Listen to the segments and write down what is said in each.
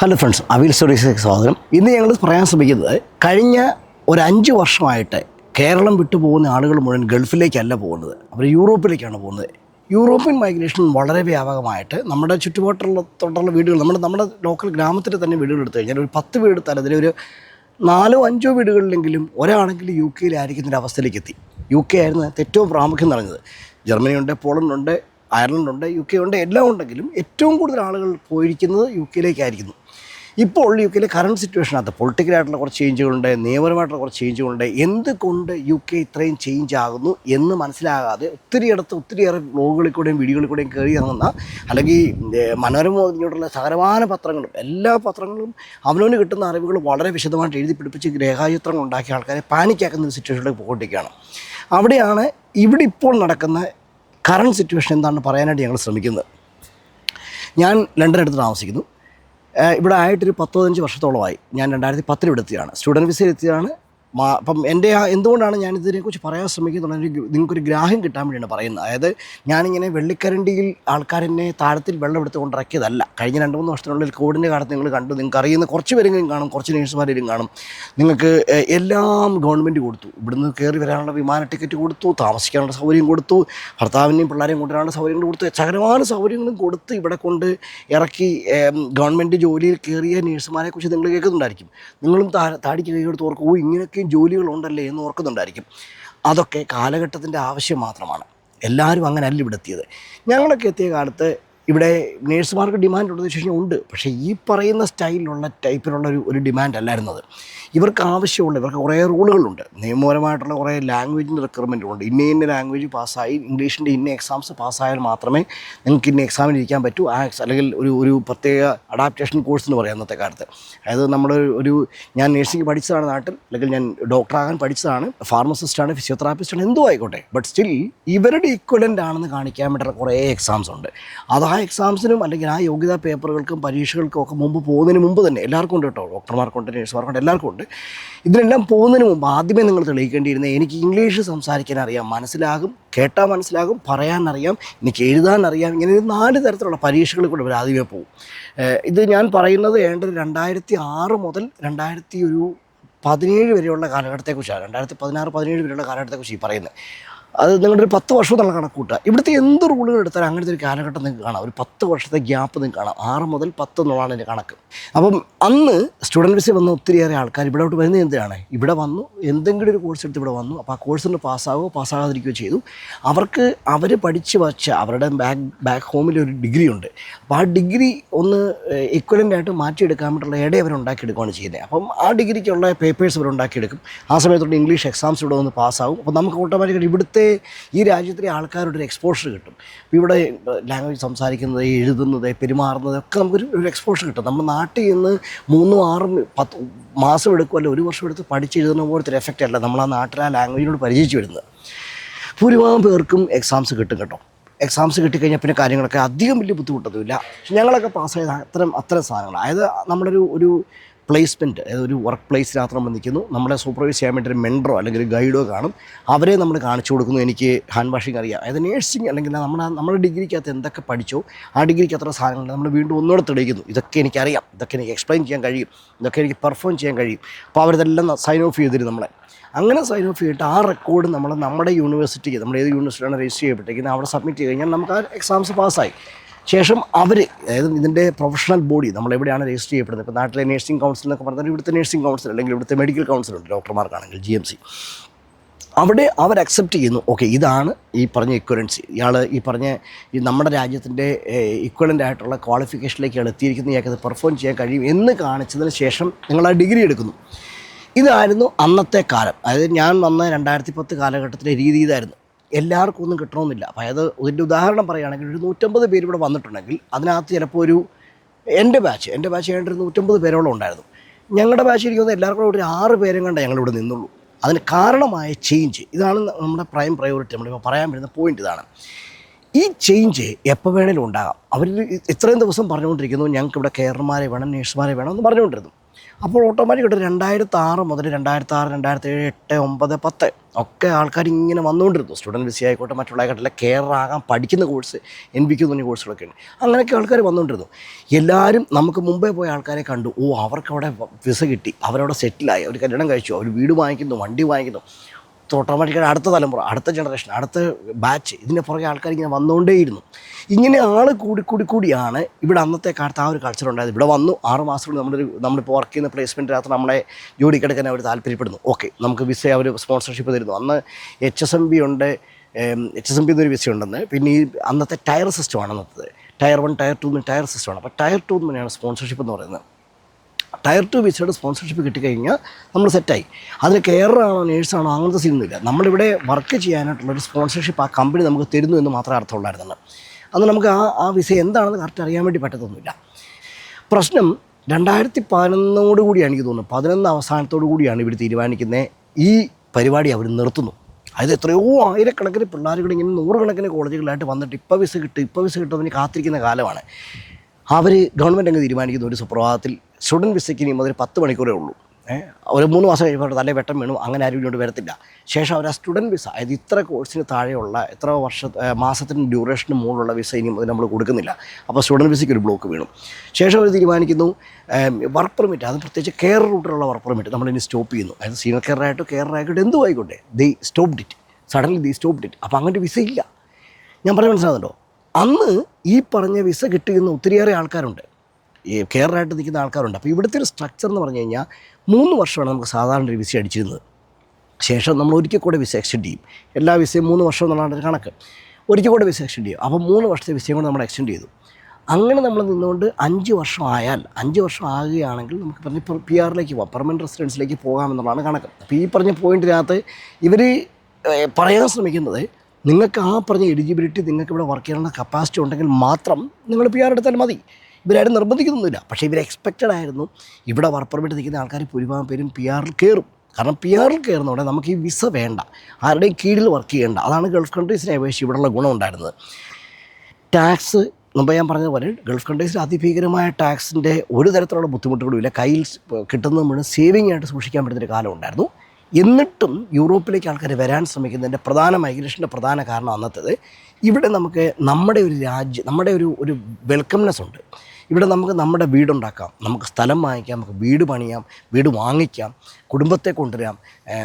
Hello friends അവിൽ സ്റ്റോറീസിലേക്ക് സ്വാഗതം. ഇന്ന് ഞങ്ങൾ പറയാൻ ശ്രമിക്കുന്നത് കഴിഞ്ഞ ഒരു അഞ്ച് വർഷമായിട്ട് കേരളം വിട്ടു പോകുന്ന ആളുകൾ മുഴുവൻ ഗൾഫിലേക്കല്ല പോകുന്നത്. അവർ യൂറോപ്പിലേക്കാണ് പോകുന്നത്. യൂറോപ്യൻ മൈഗ്രേഷൻ വളരെ വ്യാപകമായിട്ട് നമ്മുടെ ചുറ്റുപാട്ടുള്ള തൊട്ടുള്ള വീടുകൾ നമ്മുടെ നമ്മുടെ ലോക്കൽ ഗ്രാമത്തിൽ തന്നെ വീടുകൾ എടുത്തു കഴിഞ്ഞാൽ ഒരു പത്ത് വീട് എടുത്താൽ അതിലൊരു നാലോ അഞ്ചോ വീടുകളിലെങ്കിലും ഒരാളെങ്കിലും യു കെയിലായിരിക്കുന്ന ഒരു അവസ്ഥയിലേക്ക് എത്തി. യു കെ ആയിരുന്നു ഏറ്റവും പ്രാമുഖ്യം നിറഞ്ഞത്. ജർമ്മനിയുണ്ട് പോളണ്ടുണ്ട് അയർലൻഡുണ്ട് യു കെ ഉണ്ട് എല്ലാം ഉണ്ടെങ്കിലും ഏറ്റവും കൂടുതൽ ആളുകൾ പോയിരിക്കുന്നത് യു കെയിലേക്കായിരിക്കുന്നു. ഇപ്പോൾ യു കെയിലെ കറണ്ട് സിറ്റുവേഷനകത്ത് പൊളിറ്റിക്കലായിട്ടുള്ള കുറച്ച് ചേഞ്ചുകളുണ്ട് നിയമപരമായിട്ടുള്ള കുറച്ച് ചേഞ്ചുകളുണ്ട് എന്തുകൊണ്ട് യു കെ ഇത്രയും ചേഞ്ച് ആകുന്നു എന്ന് മനസ്സിലാകാതെ ഒത്തിരിയിടത്ത് ഒത്തിരിയേറെ വ്ലോഗുകളിൽ കൂടെയും വീഡിയോകളിൽ കൂടെയും കയറി ഇറങ്ങുന്ന അല്ലെങ്കിൽ മനോരമ ഇങ്ങോട്ടുള്ള സകലമാന പത്രങ്ങളും എല്ലാ പത്രങ്ങളും അവനവന് കിട്ടുന്ന അറിവുകൾ വളരെ വിശദമായിട്ട് എഴുതി പിടിപ്പിച്ച് രേഖാചിത്രങ്ങൾ ഉണ്ടാക്കിയ ആൾക്കാരെ പാനിക്കാക്കുന്ന ഒരു സിറ്റുവേഷനിലേക്ക് പോയിക്കൊണ്ടിരിക്കുകയാണ്. അവിടെയാണ് ഇവിടെ ഇപ്പോൾ നടക്കുന്ന കറണ്ട് സിറ്റുവേഷൻ എന്താണെന്ന് പറയാനായിട്ട് ഞങ്ങൾ ശ്രമിക്കുന്നത്. ഞാൻ ലണ്ടൻ അടുത്ത് താമസിക്കുന്നു. ഇവിടെ ആയിട്ടൊരു പത്തോ പതിനഞ്ച് വർഷത്തോളമായി. ഞാൻ രണ്ടായിരത്തി എത്തിയതാണ്. സ്റ്റുഡന്റ് മാ അപ്പം എന്റെ ആ എന്തുകൊണ്ടാണ് ഞാൻ ഇതിനെക്കുറിച്ച് പറയാൻ ശ്രമിക്കുന്നത്? നിങ്ങൾക്കൊരു ഗ്രാഹ്യം കിട്ടാൻ വേണ്ടിയാണ് പറയുന്നത്. അതായത് ഞാനിങ്ങനെ വെള്ളിക്കരണ്ടിയിൽ ആൾക്കാരെന്നെ താഴത്തിൽ വെള്ളം എടുത്ത് കൊണ്ടിറക്കിയതല്ല കഴിഞ്ഞ രണ്ട് മൂന്ന് വർഷത്തിനുള്ളിൽ കോവിഡിന്റെ കാലത്ത് നിങ്ങൾ കണ്ടു. നിങ്ങൾക്ക് അറിയുന്ന കുറച്ച് പേരെങ്കിലും കാണും കുറച്ച് നേഴ്സുമാരെങ്കിലും കാണും. നിങ്ങൾക്ക് എല്ലാം ഗവൺമെന്റ് കൊടുത്തു. ഇവിടുന്ന് കയറി വരാനുള്ള വിമാന ടിക്കറ്റ് കൊടുത്തു താമസിക്കാനുള്ള സൗകര്യം കൊടുത്തു ഭർത്താവിനെയും പിള്ളേരെയും കൊണ്ടുവരാനുള്ള സൗകര്യങ്ങൾ കൊടുത്തു സകലമായ സൗകര്യങ്ങളും കൊടുത്ത് ഇവിടെ കൊണ്ട് ഇറക്കി ഗവൺമെന്റ് ജോലിയിൽ കയറിയ നേഴ്സുമാരെ കുറിച്ച് നിങ്ങൾ കേൾക്കുന്നുണ്ടായിരിക്കും. നിങ്ങളും താ താടിക്ക് കൈയെടുത്ത് ഓർക്കും ഓ ഇങ്ങനെയൊക്കെയും ജോലികളുണ്ടല്ലേ എന്ന് ഓർക്കുന്നുണ്ടായിരിക്കും. അതൊക്കെ കാലഘട്ടത്തിന്റെ ആവശ്യം മാത്രമാണ്. എല്ലാവരും അങ്ങനെ അല്ല ഇവിടെ എത്തിയത്. ഞങ്ങളൊക്കെ എത്തിയ കാലത്ത് ഇവിടെ നേഴ്സുമാർക്ക് ഡിമാൻഡ് വെച്ച് കഴിഞ്ഞാൽ ഉണ്ട്. പക്ഷേ ഈ പറയുന്ന സ്റ്റൈലിലുള്ള ടൈപ്പിലുള്ള ഒരു ഒരു ഡിമാൻഡ് അല്ലായിരുന്നു അത് ഇവർക്ക് ആവശ്യമുള്ള ഇവർക്ക് കുറേ റൂളുകളുണ്ട്. നിയമപരമായിട്ടുള്ള കുറേ ലാംഗ്വേജിന്റെ റിക്വയർമെന്റുണ്ട് ഇന്ന ഇന്ന ലാംഗ്വേജ് പാസ്സായി ഇംഗ്ലീഷിന്റെ ഇന്ന എക്സാംസ് പാസ്സായാൽ മാത്രമേ നിങ്ങൾക്ക് ഇന്ന എക്സാമിന് ഇരിക്കാൻ പറ്റൂ. ആ അല്ലെങ്കിൽ ഒരു ഒരു പ്രത്യേക അഡാപ്റ്റേഷൻ കോഴ്സ് എന്ന് പറയാം അന്നത്തെ കാലത്ത്. അതായത് നമ്മൾ ഒരു ഞാൻ നേഴ്സിംഗ് പഠിച്ചതാണ് നാട്ടിൽ അല്ലെങ്കിൽ ഞാൻ ഡോക്ടറാകാൻ പഠിച്ചതാണ് ഫാർമസിസ്റ്റാണ് ഫിസിയോതെറാപ്പിസ്റ്റാണ് എന്തോ ആയിക്കോട്ടെ. ബട്ട് സ്റ്റിൽ ഇവരുടെ ഈക്വലന്റ് ആണെന്ന് കാണിക്കാൻ വേണ്ടിയിട്ടുള്ള കുറേ എക്സാംസ് ഉണ്ട്. അത് ആ എക്സാംസിനും അല്ലെങ്കിൽ ആ യോഗ്യതാ പേപ്പറുകൾക്കും പരീക്ഷകൾക്കും ഒക്കെ മുമ്പ് പോകുന്നതിന് മുമ്പ് തന്നെ എല്ലാവർക്കും ഉണ്ട് കേട്ടോ. ഡോക്ടർമാർക്കുണ്ട് നേഴ്സുമാർക്കുണ്ട് എല്ലാവർക്കും ഉണ്ട്. ഇതിനെല്ലാം പോകുന്നതിന് മുമ്പ് ആദ്യമേ നിങ്ങൾ തെളിയിക്കേണ്ടിയിരുന്നത് എനിക്ക് ഇംഗ്ലീഷ് സംസാരിക്കാൻ അറിയാം മനസ്സിലാകും കേട്ടാൽ മനസ്സിലാകും പറയാൻ അറിയാം എനിക്ക് എഴുതാൻ അറിയാം ഇങ്ങനെ ഒരു നാല് തരത്തിലുള്ള പരീക്ഷകളിൽ കൂടെ ഇവർ ആദ്യമേ പോകും. ഇത് ഞാൻ പറയുന്നത് ഏണ്ട രണ്ടായിരത്തി ആറ് മുതൽ രണ്ടായിരത്തി ഒരു പതിനേഴ് വരെയുള്ള കാലഘട്ടത്തെക്കുറിച്ചാണ്. രണ്ടായിരത്തി പതിനാറ് പതിനേഴ് വരെയുള്ള കാലഘട്ടത്തെക്കുറിച്ച് ഈ പറയുന്നത്. അത് നിങ്ങളുടെ ഒരു പത്ത് വർഷം എന്നുള്ള കണക്ക് കൂട്ടുക ഇവിടുത്തെ എന്ത് റൂളുകൾ എടുത്താലും അങ്ങനത്തെ ഒരു കാലഘട്ടം നിങ്ങൾക്ക് കാണാം. ഒരു പത്ത് വർഷത്തെ ഗ്യാപ്പ് നിങ്ങൾക്ക് കാണാം. ആറ് മുതൽ പത്ത് എന്നുള്ളതാണ് എന്റെ കണക്ക്. അപ്പം അന്ന് സ്റ്റുഡന്റ് വിസി വന്ന ഒത്തിരിയേറെ ആൾക്കാർ ഇവിടോട്ട് വരുന്നത് എന്തിനാണ്? ഇവിടെ വന്നു എന്തെങ്കിലും ഒരു കോഴ്സ് എടുത്ത് ഇവിടെ വന്നു. അപ്പോൾ ആ കോഴ്സിന് പാസ്സാവുകയോ പാസ്സാകാതിരിക്കുകയോ ചെയ്തു. അവർക്ക് അവർ പഠിച്ച് വച്ച അവരുടെ ബാക്ക് ബാക്ക് ഹോമിൽ ഒരു ഡിഗ്രി ഉണ്ട്. അപ്പോൾ ആ ഡിഗ്രി ഒന്ന് ഇക്വലന്റ് ആയിട്ട് മാറ്റിയെടുക്കാൻ വേണ്ടിയുള്ള ഇട അവർ ഉണ്ടാക്കിയെടുക്കുകയാണ് ചെയ്യുന്നത്. അപ്പം ആ ഡിഗ്രിക്കുള്ള പേപ്പേഴ്സ് അവർ ഉണ്ടാക്കിയെടുക്കും. ആ സമയത്തോട്ട് ഇംഗ്ലീഷ് എക്സാംസ് ഇവിടെ വന്ന് പാസ്സാവും അപ്പോൾ നമുക്ക് ഓട്ടോമാറ്റിക്കായിട്ട് ഇവിടുത്തെ ഈ രാജ്യത്തിലെ ആൾക്കാരുടെ ഒരു എക്സ്പോഷർ കിട്ടും. ഇവിടെ ലാംഗ്വേജ് സംസാരിക്കുന്നത് എഴുതുന്നത് പെരുമാറുന്നത് ഒക്കെ നമുക്കൊരു ഒരു എക്സ്പോഷർ കിട്ടും. നമ്മുടെ നാട്ടിൽ നിന്ന് മൂന്നും ആറും പത്ത് മാസം എടുക്കുമല്ലോ ഒരു വർഷം എടുത്ത് പഠിച്ചെഴുതുന്ന പോലത്തെ ഒരു എഫക്റ്റ് അല്ല നമ്മൾ ആ നാട്ടിൽ ആ ലാംഗ്വേജിനോട് പരിചയിച്ച് വരുന്നത്. ഭൂരിഭാഗം പേർക്കും എക്സാംസ് കിട്ടും കേട്ടോ. എക്സാംസ് കിട്ടിക്കഴിഞ്ഞാൽ പിന്നെ കാര്യങ്ങളൊക്കെ അധികം വലിയ ബുദ്ധിമുട്ടൊന്നുമില്ല. ഞങ്ങളൊക്കെ പാസ്സായത് അത്തരം അത്തരം സാധനങ്ങൾ അതായത് നമ്മളൊരു ഒരു പ്ലേസ്മെന്റ് അതായത് ഒരു വർക്ക് പ്ലേസിനകത്ത് നമ്മൾ നിൽക്കുന്നു. നമ്മളെ സൂപ്പർവൈസ് ചെയ്യാൻ വേണ്ടി ഒരു മെൻഡറോ അല്ലെങ്കിൽ ഗൈഡോ കാണും. അവരെ നമ്മൾ കാണിച്ചു കൊടുക്കുന്നു. എനിക്ക് ഹാൻഡ് വാഷിംഗ് അറിയാം. അതായത് നേഴ്സിംഗ് അല്ലെങ്കിൽ നമ്മുടെ നമ്മുടെ ഡിഗ്രിക്കകത്ത് എന്തൊക്കെ പഠിച്ചോ ആ ഡിഗ്രിക്ക് അത്ര സാധനങ്ങൾ നമ്മൾ വീണ്ടും ഒന്നുകൂടെ തെളിയിക്കുന്നു ഇതൊക്കെ എനിക്കറിയാം. ഇതൊക്കെ എനിക്ക് എക്സ്പ്ലെയിൻ ചെയ്യാൻ കഴിയും. ഇതൊക്കെ എനിക്ക് പെർഫോം ചെയ്യാൻ കഴിയും. അപ്പോൾ അവരിതെല്ലാം സൈൻ ഓഫ് ചെയ്തിരും നമ്മളെ. അങ്ങനെ സൈൻ ഓഫ് ചെയ്തിട്ട് ആ റെക്കോർഡ് നമ്മൾ നമ്മുടെ യൂണിവേഴ്സിറ്റിക്ക് നമ്മുടെ ഏത് യൂണിവേഴ്സിറ്റിയാണ് രജിസ്റ്റർ ചെയ്യപ്പെട്ടിരിക്കുന്നത് അവിടെ സബ്മിറ്റ് ചെയ്ത് കഴിഞ്ഞാൽ നമുക്ക് ആ എക്സാംസ് പാസ്സായി ശേഷം അവർ അതായത് ഇതിന്റെ പ്രൊഫഷണൽ ബോഡി നമ്മൾ എവിടെയാണ് രജിസ്റ്റർ ചെയ്യപ്പെടുന്നത്? ഇപ്പോൾ നാട്ടിലെ നേഴ്സിംഗ് കൗൺസിൽ എന്നൊക്കെ പറഞ്ഞാൽ ഇവിടുത്തെ നേഴ്സിംഗ് കൗൺസിൽ അല്ലെങ്കിൽ ഇവിടുത്തെ മെഡിക്കൽ കൗൺസിൽ ഉണ്ട് ഡോക്ടർമാർക്കാണെങ്കിൽ ജി എം സി അവിടെ അവർ അക്സെപ്റ്റ് ചെയ്യുന്നു ഓക്കെ ഇതാണ് ഈ പറഞ്ഞ ഇക്വലൻസി ഇയാൾ ഈ പറഞ്ഞ ഈ നമ്മുടെ രാജ്യത്തിന്റെ ഇക്വലന്റ് ആയിട്ടുള്ള ക്വാളിഫിക്കേഷനിലേക്ക് ഇയാൾ എത്തിയിരിക്കുന്ന ഇയാൾക്ക് അത് പെർഫോം ചെയ്യാൻ കഴിയും എന്ന് കാണിച്ചതിന് ശേഷം നിങ്ങൾ ആ ഡിഗ്രി എടുക്കുന്നു. ഇതായിരുന്നു അന്നത്തെ കാലം. അതായത് ഞാൻ വന്ന രണ്ടായിരത്തി പത്ത് കാലഘട്ടത്തിലെ രീതി ഇതായിരുന്നു. എല്ലാവർക്കും ഒന്നും കിട്ടണമെന്നില്ല. അതായത് ഇതിന്റെ ഉദാഹരണം പറയുകയാണെങ്കിൽ ഒരു നൂറ്റമ്പത് പേര് ഇവിടെ വന്നിട്ടുണ്ടെങ്കിൽ അതിനകത്ത് ചിലപ്പോൾ ഒരു എന്റെ ബാച്ച് എന്റെ ബാച്ച് ഏതാണ്ട് ഒരു നൂറ്റമ്പത് പേരോളം ഉണ്ടായിരുന്നു. ഞങ്ങളുടെ ബാച്ച് ഇരിക്കുന്നത് എല്ലാവർക്കും ഒരു ആറ് പേരും കണ്ടേ ഞങ്ങളിവിടെ നിന്നുള്ളൂ. അതിന് കാരണമായ ചേഞ്ച് ഇതാണ് നമ്മുടെ പ്രൈം പ്രയോറിറ്റി നമ്മളിപ്പോൾ പറയാൻ വരുന്ന പോയിന്റ് ഇതാണ്. ഈ ചേഞ്ച് എപ്പോൾ വേണേലും ഉണ്ടാകാം. അവർ ഇത്രയും ദിവസം പറഞ്ഞുകൊണ്ടിരിക്കുന്നു ഞങ്ങൾക്ക് ഇവിടെ കെയർമാരെ വേണം നേഴ്സുമാരെ വേണം എന്ന് പറഞ്ഞുകൊണ്ടിരുന്നു. അപ്പോൾ ഓട്ടോമാറ്റിക്കായിട്ട് രണ്ടായിരത്തി ആറ് മുതൽ രണ്ടായിരത്തി ആറ് രണ്ടായിരത്തി ഏഴ് എട്ട് ഒമ്പത് പത്ത് ഒക്കെ ആൾക്കാർ ഇങ്ങനെ വന്നുകൊണ്ടിരുന്നു. സ്റ്റുഡന്റ് വിസ ആയിക്കോട്ടെ മറ്റുള്ള ആയിക്കോട്ടെ ആകാൻ പഠിക്കുന്ന കോഴ്സ് എൻ ബിക്ക് തുടങ്ങിയ കോഴ്സുകളൊക്കെ ഉണ്ട് അങ്ങനെയൊക്കെ ആൾക്കാർ വന്നുകൊണ്ടിരുന്നു. എല്ലാവരും നമുക്ക് മുമ്പേ പോയ ആൾക്കാരെ കണ്ടു. ഓ അവർക്ക് അവിടെ വിസ കിട്ടി. അവരവിടെ സെറ്റിലായി അവർ കല്യാണം കഴിച്ചു. അവർ വീട് വാങ്ങിക്കുന്നു വണ്ടി വാങ്ങിക്കുന്നു. ഓട്ടോമാറ്റിക്കായിട്ട് അടുത്ത തലമുറ അടുത്ത ജനറേഷൻ അടുത്ത ബാച്ച് ഇതിന്റെ പുറകെ ആൾക്കാർ ഇങ്ങനെ വന്നുകൊണ്ടേയിരുന്നു ഇങ്ങനെ ആൾ കൂടി കൂടി കൂടിയാണ് ഇവിടെ അന്നത്തെ കാലത്ത് ആ ഒരു കൾച്ചർ ഉണ്ടായത്. ഇവിടെ വന്നു ആറ് മാസം കൊണ്ട് നമ്മളിപ്പോൾ വർക്ക് ചെയ്യുന്ന പ്ലേസ്മെന്റിനകത്ത് നമ്മളെ ജോലിക്കെടുക്കാൻ അവർ താല്പര്യപ്പെടുന്നു. ഓക്കെ നമുക്ക് വിസ അവർ സ്പോൺസർഷിപ്പ് തരുന്നു. അന്ന് എച്ച് എസ് എം ബി ഉണ്ട് എച്ച് എസ് എം ബി എന്നൊരു വിസ ഉണ്ടെന്ന്. പിന്നെ ഈ അന്നത്തെ ടയർ സിസ്റ്റമാണ് അന്നത്തെ tier one tier two tier സിസ്റ്റമാണ് അപ്പോൾ ടയർ ടു തന്നെയാണ് സ്പോൺസർഷിപ്പ് എന്ന് പറയുന്നത്. ടയർ ടു വിസയുടെ സ്പോൺസർഷിപ്പ് കിട്ടിക്കഴിഞ്ഞാൽ നമ്മൾ സെറ്റായി അതിന് കെയറാണോ നേഴ്സാണോ അങ്ങനത്തെ സീനൊന്നുമില്ല നമ്മളിവിടെ വർക്ക് ചെയ്യാനായിട്ടുള്ളൊരു സ്പോൺസർഷിപ്പ് ആ കമ്പനി നമുക്ക് തരുന്നു എന്ന് മാത്രമേ അർത്ഥമുള്ളായിരുന്നു അന്ന് നമുക്ക് ആ ആ വിസ എന്താണെന്ന് കറക്റ്റ് അറിയാൻ വേണ്ടി പറ്റത്തൊന്നുമില്ല. പ്രശ്നം രണ്ടായിരത്തി പതിനൊന്നോട് കൂടിയാണ് എനിക്ക് തോന്നുന്നത്. പതിനൊന്ന് അവസാനത്തോടു കൂടിയാണ് ഇവർ തീരുമാനിക്കുന്നത് ഈ പരിപാടി അവർ നിർത്തുന്നു. അതായത് എത്രയോ ആയിരക്കണക്കിന് പിള്ളേരുകൾ ഇങ്ങനെ നൂറുകണക്കിന് കോളേജുകളായിട്ട് വന്നിട്ട് ഇപ്പോൾ വിസ കിട്ടും ഇപ്പോൾ വിസ കിട്ടുമെന്ന് കാത്തിരിക്കുന്ന കാലമാണ്. അവർ ഗവൺമെന്റ് അങ്ങ് തീരുമാനിക്കുന്ന ഒരു സുപ്രഭാതത്തിൽ സ്റ്റുഡന്റ് വിസയ്ക്ക് ഇനി മുതൽ പത്ത് മണിക്കൂറേ ഉള്ളൂ. ഒരു മൂന്ന് മാസം കഴിയുമ്പോൾ തന്നെ വെട്ടം വീണു. അങ്ങനെ ആരും ഇങ്ങോട്ട് വരത്തില്ല. ശേഷം അവർ ആ സ്റ്റുഡന്റ് വിസ അതായത് ഇത്ര കോഴ്സിന് താഴെയുള്ള എത്ര വർഷ മാസത്തിന് ഡ്യൂറേഷന് മുകളിലുള്ള വിസ ഇനി മുതൽ നമ്മൾ കൊടുക്കുന്നില്ല. അപ്പോൾ സ്റ്റുഡന്റ് വിസയ്ക്ക് ഒരു ബ്ലോക്ക് വീണു. ശേഷം അവർ തീരുമാനിക്കുന്നു വർക്ക് പെർമിറ്റ് അത് പ്രത്യേകിച്ച് കെയർ റൂട്ടിലുള്ള വർക്ക് പെർമിറ്റ് നമ്മൾ ഇനി സ്റ്റോപ്പ് ചെയ്യുന്നു. അതായത് സീനിയർ കെയർ ആയിട്ടോ എന്തും ആയിക്കോട്ടെ they stopped it suddenly they stopped it അപ്പോൾ അങ്ങനെ വിസ ഇല്ല ഞാൻ പറയാൻ മനസ്സിലാകുന്നുണ്ടോ അന്ന് ഈ പറഞ്ഞ വിസ കിട്ടിയിരുന്ന ഒത്തിരിയേറെ ആൾക്കാരുണ്ട്. ഈ കെയറായിട്ട് നിൽക്കുന്ന ആൾക്കാരുണ്ട്. അപ്പോൾ ഇവിടുത്തെ ഒരു സ്ട്രക്ചർ എന്ന് പറഞ്ഞു കഴിഞ്ഞാൽ മൂന്ന് വർഷമാണ് നമുക്ക് സാധാരണ ഒരു വിസ അടിച്ചിരുന്നത്. ശേഷം നമ്മൾ ഒരിക്കൽ കൂടെ വിസ എക്സ്റ്റെൻഡ് ചെയ്യും. എല്ലാ വിസയും മൂന്ന് വർഷം എന്നുള്ളതാണ് ഒരു കണക്ക്. ഒരിക്കൽ കൂടെ വിസ എക്സ്റ്റെൻഡ് ചെയ്യും. അപ്പോൾ മൂന്ന് വർഷത്തെ വിസയും കൂടെ നമ്മൾ എക്സ്റ്റെൻഡ് ചെയ്തു. അങ്ങനെ നമ്മൾ നിന്നുകൊണ്ട് അഞ്ച് വർഷം ആയാൽ അഞ്ച് വർഷം ആകുകയാണെങ്കിൽ നമുക്ക് പറഞ്ഞ് പി ആറിലേക്ക് പോകാം പെർമനന്റ് റെസിഡൻസിലേക്ക് പോകാമെന്നുള്ളതാണ് കണക്ക്. അപ്പോൾ ഈ പറഞ്ഞ പോയിന്റിനകത്ത് ഇവർ പറയാൻ ശ്രമിക്കുന്നത് നിങ്ങൾക്ക് ആ പറഞ്ഞ എലിജിബിലിറ്റി നിങ്ങൾക്ക് ഇവിടെ വർക്ക് ചെയ്യാനുള്ള കപ്പാസിറ്റി ഉണ്ടെങ്കിൽ മാത്രം നിങ്ങൾ പി ആർ എടുത്താൽ മതി. ഇവരാരും നിർബന്ധിക്കുന്നൊന്നുമില്ല. പക്ഷേ ഇവർ എക്സ്പെക്റ്റഡ് ആയിരുന്നു ഇവിടെ വർക്ക് പെർമിറ്റ് നിൽക്കുന്ന ആൾക്കാർ ഭൂരിഭാഗം പേരും പി ആറിൽ കയറും. കാരണം പി ആറിൽ കയറുന്നതോടെ നമുക്ക് ഈ വിസ വേണ്ട. ആരുടെയും കീഴിൽ വർക്ക് ചെയ്യേണ്ട. അതാണ് ഗൾഫ് കൺട്രീസിനെ അപേക്ഷിച്ച് ഇവിടെയുള്ള ഗുണം ഉണ്ടായിരുന്നത്. ടാക്സ് മുമ്പ് ഞാൻ പറഞ്ഞതുപോലെ ഗൾഫ് കൺട്രീസിൽ അതിഭീകരമായ ടാക്സിന്റെ ഒരു തരത്തിലുള്ള ബുദ്ധിമുട്ടുകളും ഇല്ല. കയ്യിൽ കിട്ടുന്നത് സേവിങ് ആയിട്ട് സൂക്ഷിക്കാൻ പറ്റുന്നൊരു കാലം ഉണ്ടായിരുന്നു. എന്നിട്ടും യൂറോപ്പിലേക്ക് ആൾക്കാർ വരാൻ ശ്രമിക്കുന്നതിന്റെ പ്രധാന മൈഗ്രേഷന്റെ പ്രധാന കാരണം അന്നത്തേത്. ഇവിടെ നമുക്ക് നമ്മുടെ ഒരു രാജ്യം നമ്മുടെ ഒരു ഒരു വെൽക്കംനെസ് ഉണ്ട്. ഇവിടെ നമുക്ക് നമ്മുടെ വീടുണ്ടാക്കാം. നമുക്ക് സ്ഥലം വാങ്ങിക്കാം നമുക്ക് വീട് പണിയാം വീട് വാങ്ങിക്കാം കുടുംബത്തെ കൊണ്ടുവരാം.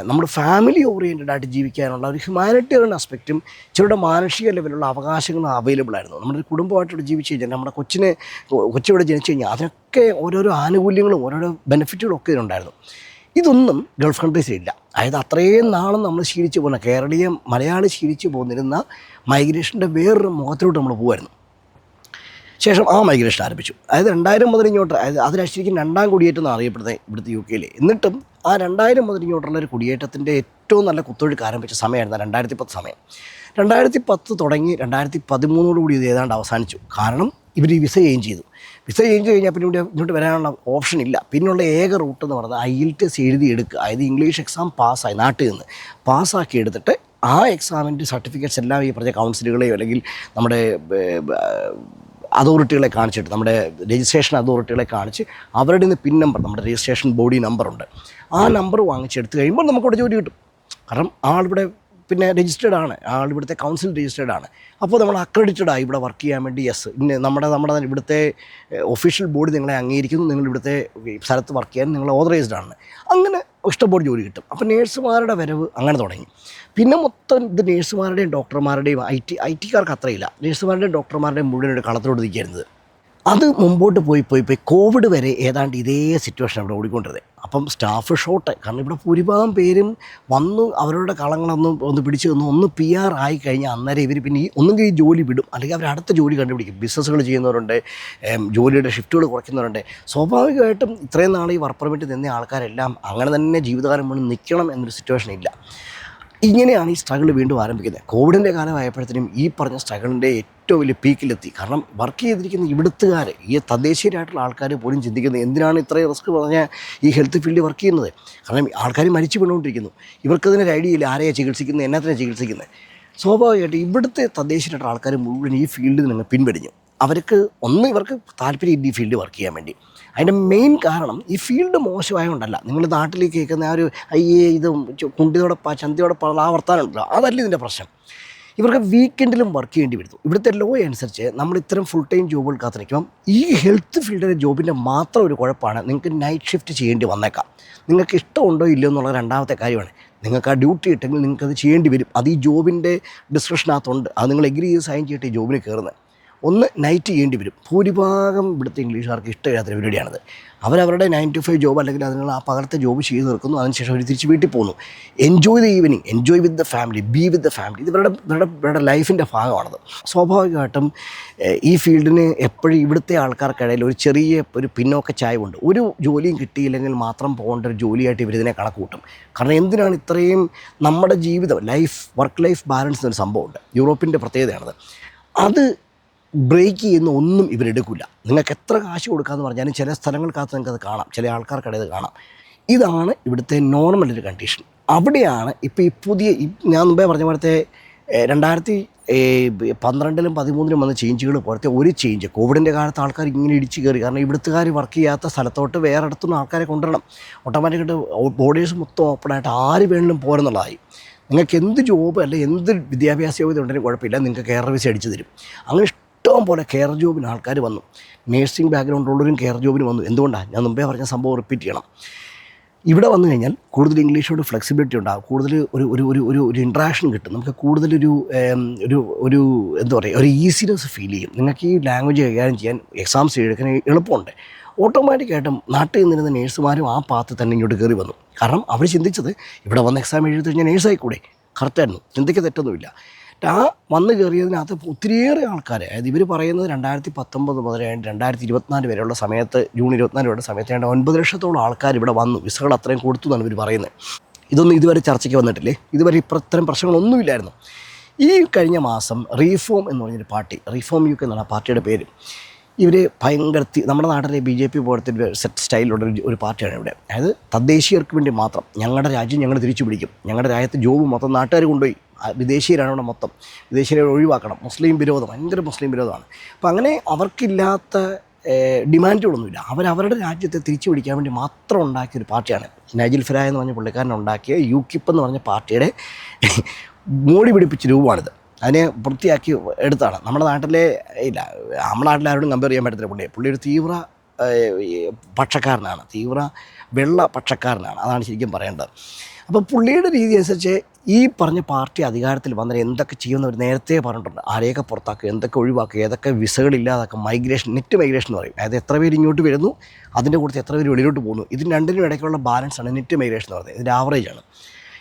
നമ്മുടെ ഫാമിലി ഓറിയന്റഡ് ആയിട്ട് ജീവിക്കാനുള്ള ഒരു ഹ്യൂമാനിറ്റേറിയൻ ആസ്പെക്റ്റും ചിലരുടെ മാനുഷിക ലെവലുള്ള അവകാശങ്ങളും അവൈലബിൾ ആയിരുന്നു. നമ്മുടെ ഒരു കുടുംബമായിട്ട് ജീവിച്ച് കഴിഞ്ഞാൽ നമ്മുടെ കൊച്ചിനെ കൊച്ചിവിടെ ജനിച്ചു കഴിഞ്ഞാൽ അതിനൊക്കെ ഓരോരോ ആനുകൂല്യങ്ങളും ഓരോരോ ബെനിഫിറ്റുകളും ഒക്കെ ഇതിനുണ്ടായിരുന്നു ഇതൊന്നും ഗൾഫ് കൺട്രീസിലില്ല അതായത് അത്രയും നാളും നമ്മൾ ശീലിച്ചു പോകുന്ന കേരളീയ മലയാളി ശീലിച്ചു പോന്നിരുന്ന മൈഗ്രേഷന്റെ വേറൊരു മുഖത്തിലോട്ട് നമ്മൾ പോകുമായിരുന്നു ശേഷം ആ മൈഗ്രേഷൻ ആരംഭിച്ചു. അതായത് രണ്ടായിരം മുതൽ ഇങ്ങോട്ട് അതായത് അതിന് ശരിക്കും രണ്ടാം കുടിയേറ്റം അറിയപ്പെടുന്നത് ഇവിടുത്തെ യു കെയിൽ എന്നിട്ടും ആ രണ്ടായിരം മുതൽ ഇങ്ങോട്ടുള്ള ഒരു കുടിയേറ്റത്തിന്റെ ഏറ്റവും നല്ല കുത്തൊഴുക്ക് ആരംഭിച്ച സമയമായിരുന്നു രണ്ടായിരത്തി പത്ത് സമയം. രണ്ടായിരത്തി പത്ത് തുടങ്ങി രണ്ടായിരത്തി പതിമൂന്നോടുകൂടി ഇത് ഏതാണ്ട് അവസാനിച്ചു. കാരണം ഇവർ ഈ വിസ ചെയ്യുകയും ചെയ്തു. വിസ ചേഞ്ച് കഴിഞ്ഞാൽ പിന്നെ ഇവിടെ ഇങ്ങോട്ട് വരാനുള്ള ഓപ്ഷൻ ഇല്ല. പിന്നുള്ള ഏക റൂട്ട് എന്ന് പറയുന്നത് ഐ എൽ ടി എസ് എഴുതി എടുക്കുക. അതായത് ഇംഗ്ലീഷ് എക്സാം പാസ്സായി നാട്ടിൽ നിന്ന്. പാസ്സാക്കി എടുത്തിട്ട് ആ എക്സാമിന്റെ സർട്ടിഫിക്കറ്റ്സ് എല്ലാം ഈ പറഞ്ഞ കൗൺസിലുകളെയോ അല്ലെങ്കിൽ നമ്മുടെ അതോറിറ്റികളെ കാണിച്ചിട്ട് നമ്മുടെ രജിസ്ട്രേഷൻ അതോറിറ്റികളെ കാണിച്ച് അവരുടെ നിന്ന് പിൻ നമ്പർ നമ്മുടെ രജിസ്ട്രേഷൻ ബോഡി നമ്പറുണ്ട് ആ നമ്പർ വാങ്ങിച്ചെടുത്ത് കഴിയുമ്പോൾ നമുക്കിവിടെ ജോലി കിട്ടും. കാരണം ആളിവിടെ പിന്നെ രജിസ്റ്റേർഡ് ആണ്. ആൾ ഇവിടുത്തെ കൗൺസിൽ രജിസ്റ്റേർഡ് ആണ്. അപ്പോൾ നമ്മൾ അക്രഡിറ്റഡ് ആയി ഇവിടെ വർക്ക് ചെയ്യാൻ വേണ്ടി യെസ് പിന്നെ നമ്മുടെ നമ്മുടെ ഇവിടുത്തെ ഒഫീഷ്യൽ ബോഡി നിങ്ങളെ അംഗീകരിക്കുന്നു. നിങ്ങൾ ഇവിടുത്തെ സ്ഥലത്ത് വർക്ക് ചെയ്യാൻ നിങ്ങൾ ഓതറൈസ്ഡ് ആണ്. അങ്ങനെ ഇഷ്ടംപോലെ ജോലി കിട്ടും. അപ്പോൾ നേഴ്സുമാരുടെ വരവ് അങ്ങനെ തുടങ്ങി. പിന്നെ മൊത്തം ഇത് നേഴ്സുമാരുടെയും ഡോക്ടർമാരുടെയും ഐ ടി ഐ ടിക്കാർക്ക് അത്രയില്ല. നേഴ്സുമാരുടെയും ഡോക്ടർമാരുടെയും മുഴുവൻ ഒരു കളത്തിലോട്ട് അത് മുമ്പോട്ട് പോയി പോയി പോയി കോവിഡ് വരെ ഏതാണ്ട് ഇതേ സിറ്റുവേഷൻ അവിടെ ഓടിക്കൊണ്ടിരുന്നത് അപ്പം സ്റ്റാഫ് ഷോർട്ട് കാരണം ഇവിടെ ഭൂരിഭാഗം പേരും വന്ന് അവരുടെ കളങ്ങളൊന്നും ഒന്ന് പിടിച്ചു തന്നു ഒന്ന് പി ആർ ആയി കഴിഞ്ഞാൽ അന്നേരം ഇവർ പിന്നെ ഈ ഒന്നുകിൽ ഈ ജോലി വിടും. അല്ലെങ്കിൽ അവർ അടുത്ത ജോലി കണ്ടുപിടിക്കും. ബിസിനസ്സുകൾ ചെയ്യുന്നവരുണ്ട് ജോലിയുടെ ഷിഫ്റ്റുകൾ കുറയ്ക്കുന്നവരുണ്ട്. സ്വാഭാവികമായിട്ടും ഇത്രയും നാൾ ഈ വർക്ക് പെർമിറ്റ് നിന്ന ആൾക്കാരെല്ലാം അങ്ങനെ തന്നെ ജീവിതകാലം മുഴുവൻ നിൽക്കണം എന്നൊരു സിറ്റുവേഷൻ ഇല്ല. ഇങ്ങനെയാണ് ഈ സ്ട്രഗിൾ വീണ്ടും ആരംഭിക്കുന്നത്. കോവിഡിന്റെ കാലമായപ്പോഴത്തേനും ഈ പറഞ്ഞ സ്ട്രഗിളിന്റെ ഏറ്റവും വലിയ പീക്കിലെത്തി കാരണം വർക്ക് ചെയ്തിരിക്കുന്ന ഇവിടുത്തുകാർ ഈ തദ്ദേശീയരായിട്ടുള്ള ആൾക്കാർ പോലും ചിന്തിക്കുന്നത് എന്തിനാണ് ഇത്രയും റിസ്ക് പറഞ്ഞ ഈ ഹെൽത്ത് ഫീൽഡിൽ വർക്ക് ചെയ്യുന്നത്? കാരണം ആൾക്കാർ മരിച്ചു വീണുകൊണ്ടിരിക്കുന്നു. ഇവർക്കതിനൊരു ഐഡിയ ഇല്ല ആരെയാണ് ചികിത്സിക്കുന്നത് എന്നാത്തിനാണ് ചികിത്സിക്കുന്നത്. സ്വാഭാവികമായിട്ട് ഇവിടുത്തെ തദ്ദേശീയരായിട്ടുള്ള ആൾക്കാർ മുഴുവൻ ഈ ഫീൽഡിൽ നിന്ന് പിൻവലിഞ്ഞു. അവർക്ക് ഒന്ന് ഇവർക്ക് താല്പര്യം ഈ ഫീൽഡ് വർക്ക് ചെയ്യാൻ വേണ്ടി. അതിന്റെ മെയിൻ കാരണം ഈ ഫീൽഡ് മോശമായതുകൊണ്ടല്ല. നിങ്ങൾ നാട്ടിലേക്ക് കേൾക്കുന്ന ആ ഒരു അയ്യേ ഇത് കുണ്ടിയോടെ ചന്തയോടെ ആ വർത്താനം ഉണ്ടല്ലോ അതല്ല ഇതിന്റെ പ്രശ്നം. ഇവർക്ക് വീക്കെൻഡിലും വർക്ക് ചെയ്യേണ്ടി വരുന്നു. ഇവിടുത്തെ ലോ അനുസരിച്ച് നമ്മൾ ഇത്തരം ഫുൾ ടൈം ജോബുകൾ കാത്തിരിക്കുമ്പം ഈ ഹെൽത്ത് ഫീൽഡിലെ ജോബിന്റെ മാത്രം ഒരു കുഴപ്പമാണ് നിങ്ങൾക്ക് നൈറ്റ് ഷിഫ്റ്റ് ചെയ്യേണ്ടി വന്നേക്കാം. നിങ്ങൾക്ക് ഇഷ്ടമുണ്ടോ ഇല്ലയോ എന്നുള്ള രണ്ടാമത്തെ കാര്യമാണ്. നിങ്ങൾക്ക് ആ ഡ്യൂട്ടി ഇട്ടെങ്കിൽ നിങ്ങൾക്ക് അത് ചെയ്യേണ്ടി വരും. അത് ഈ ജോബിന്റെ ഡിസ്ക്രിപ്ഷനകത്തുണ്ട് അത് നിങ്ങൾ എഗ്രി ചെയ്ത് സൈൻ ചെയ്തിട്ട് ഈ ജോബിന് കയറുന്നത്. ഒന്ന് നൈറ്റ് ചെയ്യേണ്ടി വരും. ഭൂരിഭാഗം ഇവിടുത്തെ ഇംഗ്ലീഷുകാർക്ക് ഇഷ്ടമില്ലാത്ത പരിപാടിയാണത്. അവരവരുടെ നയൻ ടു ഫൈവ് ജോബ് അല്ലെങ്കിൽ അതിനുള്ള ആ പകർത്തെ ജോബ് ചെയ്ത് തീർക്കുന്നു. അതിനുശേഷം അവർ തിരിച്ച് വീട്ടിൽ പോകുന്നു. Enjoy the evening enjoy with the family be with the family ഇത് ഇവരുടെ ഇവരുടെ ഇവരുടെ ലൈഫിന്റെ ഭാഗമാണത്. സ്വാഭാവികമായിട്ടും ഈ ഫീൽഡിന് എപ്പോഴും ഇവിടുത്തെ ആൾക്കാർക്കിടയിൽ ഒരു ചെറിയ ഒരു പിന്നോക്ക ചായവുണ്ട്. ഒരു ജോലിയും കിട്ടിയില്ലെങ്കിൽ മാത്രം പോകേണ്ട ഒരു ജോലിയായിട്ട് ഇവരിതിനെ കണക്ക് കൂട്ടും. കാരണം എന്തിനാണ് ഇത്രയും നമ്മുടെ ജീവിതം ലൈഫ് വർക്ക് ലൈഫ് ബാലൻസ് എന്നൊരു സംഭവമുണ്ട്. യൂറോപ്പിന്റെ പ്രത്യേകതയാണത്. അത് ബ്രേക്ക് ചെയ്യുന്ന ഒന്നും ഇവരെടുക്കില്ല നിങ്ങൾക്ക് എത്ര കാശ് കൊടുക്കാമെന്ന് പറഞ്ഞാലും ചില സ്ഥലങ്ങൾക്കകത്ത് നിങ്ങൾക്ക് അത് കാണാം. ചില ആൾക്കാർക്കിടയിൽ കാണാം. ഇതാണ് ഇവിടുത്തെ നോർമൽ ഒരു കണ്ടീഷൻ അവിടെയാണ് ഇപ്പോൾ ഈ പുതിയ ഞാൻ മുമ്പേ പറഞ്ഞ പോലത്തെ രണ്ടായിരത്തി പന്ത്രണ്ടിലും പതിമൂന്നിലും വന്ന ചേഞ്ചുകൾ പോലത്തെ ഒരു ചേഞ്ച് കോവിഡിന്റെ കാലത്ത് ആൾക്കാർ ഇങ്ങനെ ഇടിച്ച് കയറി. കാരണം ഇവിടുത്തുകാർ വർക്ക് ചെയ്യാത്ത സ്ഥലത്തോട്ട് വേറെ അടുത്തുനിന്ന് ആൾക്കാരെ കൊണ്ടുവരണം. ഓട്ടോമാറ്റിക്കായിട്ട് ബോർഡേഴ്സ് മൊത്തം ഓപ്പണായിട്ട് ആര് വേണമെങ്കിലും പോരെന്നുള്ളതായി. നിങ്ങൾക്ക് എന്ത് ജോബ് അല്ലെ എന്ത് വിദ്യാഭ്യാസ യോഗ്യത ഉണ്ടെങ്കിലും കുഴപ്പമില്ല. നിങ്ങൾക്ക് കെയർ വിസ അടിച്ചു തരും. അങ്ങനെ ഇഷ്ടം പോലെ കെയർ ജോബിന് ആൾക്കാർ വന്നു. നേഴ്സിംഗ് ബാക്ക്ഗ്രൗണ്ട് ഉള്ളവരും കെയർ ജോബിന് വന്നു. എന്തുകൊണ്ടാണ് ഞാൻ മുമ്പേ പറഞ്ഞ സംഭവം റിപ്പീറ്റ് ചെയ്യണം. ഇവിടെ വന്നു കഴിഞ്ഞാൽ കൂടുതൽ ഇംഗ്ലീഷോട് ഫ്ലെക്സിബിലിറ്റി ഉണ്ടാകും. കൂടുതൽ ഒരു ഒരു ഒരു ഒരു ഒരു ഇൻട്രാക്ഷൻ കിട്ടും. നമുക്ക് കൂടുതലൊരു ഒരു ഒരു എന്താ പറയുക ഒരു ഈസിനെസ് ഫീൽ ചെയ്യും. നിങ്ങൾക്ക് ഈ ലാംഗ്വേജ് കൈകാര്യം ചെയ്യാൻ എക്സാംസ് എഴുതാൻ എളുപ്പമുണ്ട്. ഓട്ടോമാറ്റിക്കായിട്ടും നാട്ടിൽ നിന്നിരുന്ന നേഴ്സുമാരും ആ പാത്ത് തന്നെ ഇങ്ങോട്ട് കയറി വന്നു. കാരണം അവർ ചിന്തിച്ചത് ഇവിടെ വന്ന് എക്സാം എഴുതി കഴിഞ്ഞാൽ നേഴ്സായിക്കൂടെ കറക്റ്റായിരുന്നു ചിന്തയ്ക്ക് തെറ്റൊന്നുമില്ല. ആ വന്ന് കയറിയതിനകത്ത് ഒത്തിരിയേറെ ആൾക്കാർ അതായത് ഇവർ പറയുന്നത് രണ്ടായിരത്തി പത്തൊമ്പത് മുതൽ രണ്ടായിരത്തി ഇരുപത്തിനാല് വരെയുള്ള സമയത്ത് ജൂൺ ഇരുപത്തിനാല് വരെയുള്ള സമയത്ത് ഏതാണ്ട് ഒൻപത് ലക്ഷത്തോളം ആൾക്കാർ ഇവിടെ വന്നു. വിസകൾ അത്രയും കൊടുത്തു എന്നാണ് ഇവർ പറയുന്നത് ഇതൊന്നും ഇതുവരെ ചർച്ചയ്ക്ക് വന്നിട്ടില്ലേ? ഇതുവരെ ഇപ്പം ഇത്തരം പ്രശ്നങ്ങളൊന്നുമില്ലായിരുന്നു ഈ കഴിഞ്ഞ മാസം റീഫോം എന്ന് പറഞ്ഞൊരു പാർട്ടി റീഫോം യു കെ എന്നാണ് ആ പാർട്ടിയുടെ പേര്. ഇവർ ഭയങ്കര നമ്മുടെ നാട്ടിലെ ബി ജെ പി പോലത്തെ സെറ്റ് സ്റ്റൈലുള്ള ഒരു പാർട്ടിയാണ് ഇവിടെ. അതായത് തദ്ദേശീയർക്ക് വേണ്ടി മാത്രം ഞങ്ങളുടെ രാജ്യം ഞങ്ങൾ തിരിച്ചു പിടിക്കും. ഞങ്ങളുടെ രാജ്യത്ത് ജോബ് മൊത്തം നാട്ടുകാർ കൊണ്ടുപോയി. വിദേശീയരാണ് ഇവിടെ മൊത്തം. വിദേശീയരെ ഒഴിവാക്കണം. മുസ്ലിം വിരോധം ഭയങ്കര മുസ്ലിം വിരോധമാണ്. അപ്പോൾ അങ്ങനെ അവർക്കില്ലാത്ത ഡിമാൻഡുകളൊന്നുമില്ല. അവരവരുടെ രാജ്യത്തെ തിരിച്ചു പിടിക്കാൻ വേണ്ടി മാത്രം ഉണ്ടാക്കിയ ഒരു പാർട്ടിയാണ് നജിൽ ഫിറായ് എന്ന് പറഞ്ഞ പുള്ളിക്കാരൻ ഉണ്ടാക്കിയ യു കിപ്പ് എന്ന് പറഞ്ഞ പാർട്ടിയുടെ മോടി പിടിപ്പിച്ച രൂപമാണിത്. അതിനെ വൃത്തിയാക്കി എടുത്താണ്. നമ്മുടെ നാട്ടിലെ ഇല്ല നമ്മുടെ നാട്ടിലെ ആരോടും കമ്പയർ ചെയ്യാൻ പറ്റത്തില്ല പുള്ളി പുള്ളി ഒരു തീവ്ര പക്ഷക്കാരനാണ്. തീവ്ര വെള്ള പക്ഷക്കാരനാണ്. അതാണ് ശരിക്കും പറയേണ്ടത്. അപ്പോൾ പുള്ളിയുടെ രീതി അനുസരിച്ച് ഈ പറഞ്ഞ പാർട്ടി അധികാരത്തിൽ വന്നാൽ എന്തൊക്കെ ചെയ്യുമെന്ന് അവർ നേരത്തെ പറഞ്ഞിട്ടുണ്ട്. ആരെയൊക്കെ പുറത്താക്കുക എന്തൊക്കെ ഒഴിവാക്കുക ഏതൊക്കെ വിസകളില്ലാതാക്കുക മൈഗ്രേഷൻ നെറ്റ് മൈഗ്രേഷൻ എന്ന് പറയും. അതായത് എത്ര പേര് ഇങ്ങോട്ട് വരുന്നു അതിന്റെ കൂട്ടത്തിൽ എത്ര പേര് വെളിയിലോട്ട് പോകുന്നു. ഇതിന് രണ്ടിനും ഇടയ്ക്കുള്ള ബാലൻസാണ് നെറ്റ് മൈഗ്രേഷൻ എന്ന് പറയുന്നത്. ഇതിന്റെ ആവറേജ് ആണ്.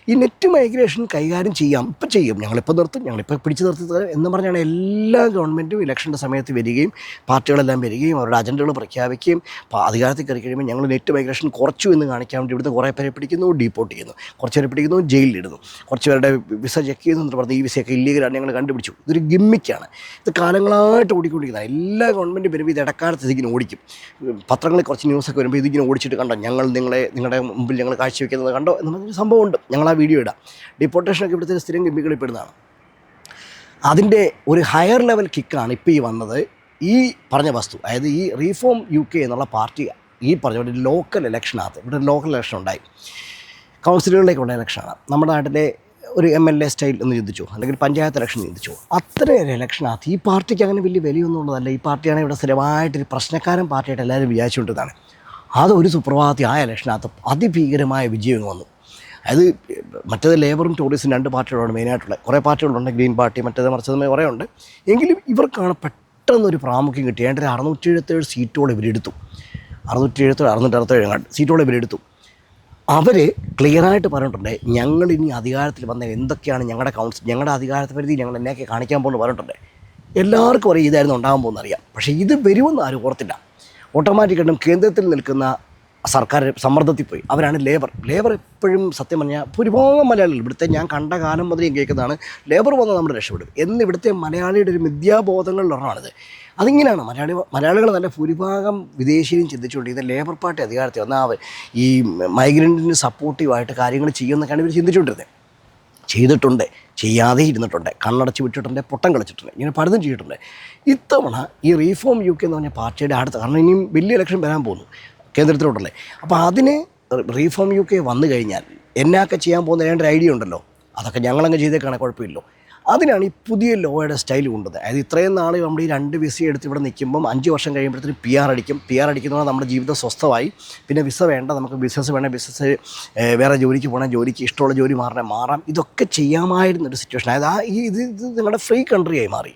ഈ നെറ്റ് മൈഗ്രേഷൻ കൈകാര്യം ചെയ്യാം. ഇപ്പം ചെയ്യും. ഞങ്ങളിപ്പോൾ നിർത്തും. ഞങ്ങളിപ്പോൾ പിടിച്ചു നിർത്തി എന്ന് പറഞ്ഞാണ് എല്ലാ ഗവൺമെന്റും ഇലക്ഷന്റെ സമയത്ത് വരികയും പാർട്ടികളെല്ലാം വരികയും അവരുടെ അജണ്ടകൾ പ്രഖ്യാപിക്കുകയും അധികാരത്തിൽ കയറി കഴിയുമ്പോൾ ഞങ്ങൾ നെറ്റ് മൈഗ്രേഷൻ കുറച്ചു എന്ന് കാണിക്കാൻ വേണ്ടി ഇവിടുത്തെ കുറേ പേരെ പിടിക്കുന്നു ഡീപ്പോർട്ട് ചെയ്യുന്നു. കുറച്ച് പേരെ പിടിക്കുന്നു ജയിലിലിടുന്നു. കുറച്ച് പേരുടെ വിസ ചെക്ക് ചെയ്യുന്നു എന്ന് പറഞ്ഞാൽ ഈ വിസയൊക്കെ ഇല്ലീഗലാണ് ഞങ്ങൾ കണ്ടുപിടിച്ചു. ഇതൊരു ഗിമ്മിക്കാണ്. ഇത് കാലങ്ങളായിട്ട് ഓടിക്കൊണ്ടിരിക്കുന്നത് എല്ലാ ഗവൺമെന്റും വരുമ്പോൾ ഇത് ഇടക്കാലത്ത് ഇതിങ്ങനെ ഓടിക്കും. പത്രങ്ങളിൽ കുറച്ച് ന്യൂസൊക്കെ വരുമ്പോൾ ഇതിങ്ങനെ ഓടിച്ചിട്ട് കണ്ടോ? ഞങ്ങൾ നിങ്ങളെ നിങ്ങളുടെ മുമ്പിൽ ഞങ്ങൾ കാഴ്ചവെക്കുന്നത് കണ്ടോ? എന്ന് സംഭവമുണ്ട്. ഞങ്ങൾ ആ വീഡിയോ ഇടാം. ഡിപ്പോർട്ടേഷനൊക്കെ ഇവിടുത്തെ സ്ഥിരം ഗംഭീകളിൽ പെടുന്നതാണ്. അതിന്റെ ഒരു ഹയർ ലെവൽ കിക്കാണ് ഇപ്പോൾ ഈ വന്നത്. ഈ പറഞ്ഞ വസ്തു അതായത് ഈ റീഫോം യു കെ എന്നുള്ള പാർട്ടി ഈ പറഞ്ഞ ഒരു ലോക്കൽ ഇലക്ഷനകത്ത് ഇവിടെ ലോക്കൽ ഇലക്ഷൻ ഉണ്ടായി. കൗൺസിലുകളിലേക്കുള്ള ഇലക്ഷനാണ് നമ്മുടെ നാട്ടിലെ ഒരു എം എൽ എ സ്റ്റൈൽ എന്ന് ചിന്തിച്ചു അല്ലെങ്കിൽ പഞ്ചായത്ത് ഇലക്ഷൻ ചിന്തിച്ചു. അത്ര ഒരു ഇലക്ഷനകത്ത് ഈ പാർട്ടിക്ക് അങ്ങനെ വലിയ വിലയൊന്നും ഉള്ളതല്ല. ഈ പാർട്ടിയാണ് ഇവിടെ സ്ഥിരമായിട്ടൊരു പ്രശ്നക്കാരൻ പാർട്ടിയായിട്ട് എല്ലാവരും വിചാരിച്ചുകൊണ്ടിരുന്നതാണ്. അത് ഒരു സുപ്രഭാതത്തിൽ ആ ഇലക്ഷനകത്ത് അതിഭീകരമായ വിജയം വന്നു. അത് മറ്റേത് ലേബറും ടൂറിസ്റ്റും രണ്ട് പാർട്ടികളാണ് മെയിനായിട്ടുള്ളത് കുറേ പാർട്ടികളുണ്ട് ഗ്രീൻ പാർട്ടി മറ്റേത് മറിച്ചത് കുറേ ഉണ്ട്. എങ്കിലും ഇവർക്കാണ് പെട്ടെന്നൊരു പ്രാമുഖ്യം കിട്ടി ഏതൊരു അറുന്നൂറ്റി എഴുപത്തേഴ് സീറ്റോളം ഇവരെടുത്തു. അറുന്നൂറ്റി എഴുപത്തേഴ് അറുന്നൂറ്റി അറുപത്തേഴ് സീറ്റോടെ ഇവരെടുത്തു അവർ ക്ലിയറായിട്ട് പറഞ്ഞിട്ടുണ്ട് ഞങ്ങൾ ഇനി അധികാരത്തിൽ വന്ന എന്തൊക്കെയാണ് ഞങ്ങളുടെ കൗൺസിൽ ഞങ്ങളുടെ അധികാരത്തെ പരിധി ഞങ്ങൾ എന്നെയൊക്കെ കാണിക്കാൻ പോകുന്നു പറഞ്ഞിട്ടുണ്ട്. എല്ലാവർക്കും അറിയാം ഇതായിരുന്നു ഉണ്ടാകാൻ പോകുന്നറിയാം പക്ഷേ ഇത് വരുമെന്ന് ആരും ഓർത്തില്ല. ഓട്ടോമാറ്റിക്കായിട്ടും കേന്ദ്രത്തിൽ നിൽക്കുന്ന സർക്കാർ സമ്മർദ്ദത്തിൽ പോയി. അവരാണ് ലേബർ. ലേബർ എപ്പോഴും സത്യം പറഞ്ഞാൽ ഭൂരിഭാഗം മലയാളികൾ ഇവിടുത്തെ ഞാൻ കണ്ട കാലം മുതൽ ഞാൻ കേൾക്കുന്നതാണ് ലേബർ വന്ന് നമ്മൾ രക്ഷപ്പെടും. എന്ന് ഇവിടുത്തെ മലയാളിയുടെ ഒരു മിഥ്യാബോധങ്ങളിൽ ഒരെണ്ണമാണിത് അതിങ്ങനെയാണ് മലയാളി മലയാളികൾ നല്ല ഭൂരിഭാഗം ചിന്തിച്ചുകൊണ്ട് ഇത് ലേബർ പാർട്ടി അധികാരത്തിൽ വന്നാൽ അവർ ഈ മൈഗ്രന്റിന് സപ്പോർട്ടീവായിട്ട് കാര്യങ്ങൾ ചെയ്യുമെന്നൊക്കെയാണ് ഇവർ ചിന്തിച്ചുകൊണ്ടിരുന്നത്. ചെയ്തിട്ടുണ്ട്. ചെയ്യാതെ ഇരുന്നിട്ടുണ്ട്. കണ്ണടച്ച് വിട്ടിട്ടുണ്ട് പൊട്ടം കളിച്ചിട്ടുണ്ട്. ഇങ്ങനെ പലതും ചെയ്തിട്ടുണ്ട്. ഇത്തവണ ഈ റീഫോം യു കെ എന്ന് പറഞ്ഞ പാർട്ടിയുടെ അടുത്ത് കാരണം ഇനിയും വലിയ ഇലക്ഷൻ വരാൻ പോകുന്നു. കേന്ദ്രത്തിലോട്ടല്ലേ? അപ്പോൾ അതിന് റീഫോം യു കെ വന്നു കഴിഞ്ഞാൽ എന്നാക്കെ ചെയ്യാൻ പോകുന്ന രണ്ട് ഐഡിയ ഉണ്ടല്ലോ. അതൊക്കെ ഞങ്ങളങ്ങ് ചെയ്തേക്കാണ് കുഴപ്പമില്ലല്ലോ അതിനാണ് ഈ പുതിയ ലോയുടെ സ്റ്റൈൽ കൊണ്ടത്. അതായത് ഇത്രയും നാൾ നമ്മൾ ഈ രണ്ട് വിസ എടുത്ത് ഇവിടെ നിൽക്കുമ്പം അഞ്ച് വർഷം കഴിയുമ്പോഴത്തേക്കും പി ആർ അടിക്കും. പി ആർ അടിക്കുന്നതോടെ നമ്മുടെ ജീവിതം സ്വസ്ഥമായി. പിന്നെ വിസ വേണ്ട നമുക്ക് ബിസിനസ് വേണേൽ ബിസിനസ് വേറെ ജോലിക്ക് പോകണം ജോലിക്ക് ഇഷ്ടമുള്ള ജോലി മാറണേ മാറാം. ഇതൊക്കെ ചെയ്യാമായിരുന്നൊരു സിറ്റുവേഷൻ അതായത് ആ ഈ ഇത് ഇത് നിങ്ങളുടെ ഫ്രീ കൺട്രിയായി മാറി.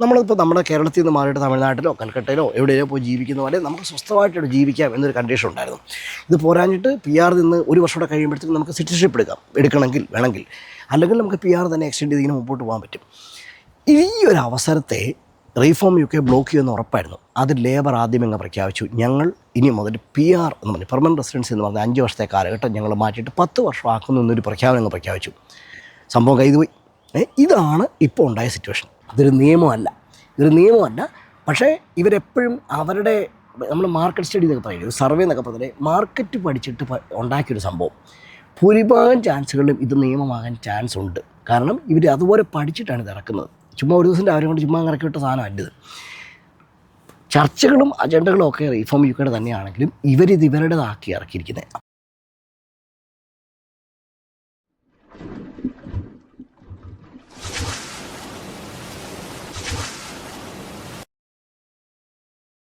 നമ്മളിപ്പോൾ നമ്മുടെ കേരളത്തിൽ നിന്ന് മാറിയിട്ട് തമിഴ്നാട്ടിലോ കൽക്കട്ടയിലോ എവിടെയോ പോയി ജീവിക്കുന്ന പോലെ നമുക്ക് സ്വസ്ഥമായിട്ട് ജീവിക്കാം എന്നൊരു കണ്ടീഷൻ ഉണ്ടായിരുന്നു. ഇത് പോരാഞ്ഞിട്ട് പി ആർ നിന്ന് ഒരു വർഷം കൂടെ കഴിയുമ്പോഴത്തേക്കും നമുക്ക് സിറ്റിസൺഷിപ്പ് എടുക്കാം. എടുക്കണമെങ്കിൽ വേണമെങ്കിൽ. അല്ലെങ്കിൽ നമുക്ക് പി ആർ തന്നെ എക്സ്റ്റെൻഡ് ചെയ്ത് ഇങ്ങനെ മുമ്പോട്ട് പോകാൻ പറ്റും. ഈ ഒരു അവസരത്തെ റീഫോം യു കെ ബ്ലോക്ക് ചെയ്യുമെന്ന് ഉറപ്പായിരുന്നു. അത് ലേബർ ആദ്യം ഇങ്ങനെ പ്രഖ്യാപിച്ചു. ഞങ്ങൾ ഇനി മുതൽ പി ആർ എന്ന് പറഞ്ഞു പെർമനന്റ് റെസിഡൻസി എന്ന് പറഞ്ഞ അഞ്ച് വർഷത്തെ കാലഘട്ടം ഞങ്ങൾ മാറ്റിയിട്ട് പത്ത് വർഷമാക്കുന്നു എന്നൊരു പ്രഖ്യാപനം പ്രഖ്യാപിച്ചു. സംഭവം കൈതുപോയി. ഇതാണ് ഇപ്പോൾ ഉണ്ടായ സിറ്റുവേഷൻ ഇതൊരു നിയമമല്ല. ഇതൊരു നിയമമല്ല. പക്ഷേ ഇവരെപ്പോഴും അവരുടെ നമ്മൾ മാർക്കറ്റ് സ്റ്റഡി എന്നൊക്കെ പറയുന്നത് സർവേ എന്നൊക്കെ പറഞ്ഞാൽ മാർക്കറ്റ് പഠിച്ചിട്ട് ഉണ്ടാക്കിയൊരു സംഭവം. ഭൂരിഭാഗം ചാൻസുകളിലും ഇത് നിയമമാകാൻ ചാൻസ് ഉണ്ട്. കാരണം ഇവർ അതുപോലെ പഠിച്ചിട്ടാണ് ഇത് ഇറക്കുന്നത്. ചുമ്മാ ഒരു ദിവസം രാവിലെ കൊണ്ട് ചുമ്മാ ഇറക്കി വിട്ട സാധനമല്ല ഇത്. ചർച്ചകളും അജണ്ടകളും ഒക്കെ റീഫോം യുക്കയുടെ തന്നെയാണെങ്കിലും ഇവരിത് ഇവരുടേതാക്കി ഇറക്കിയിരിക്കുന്നത്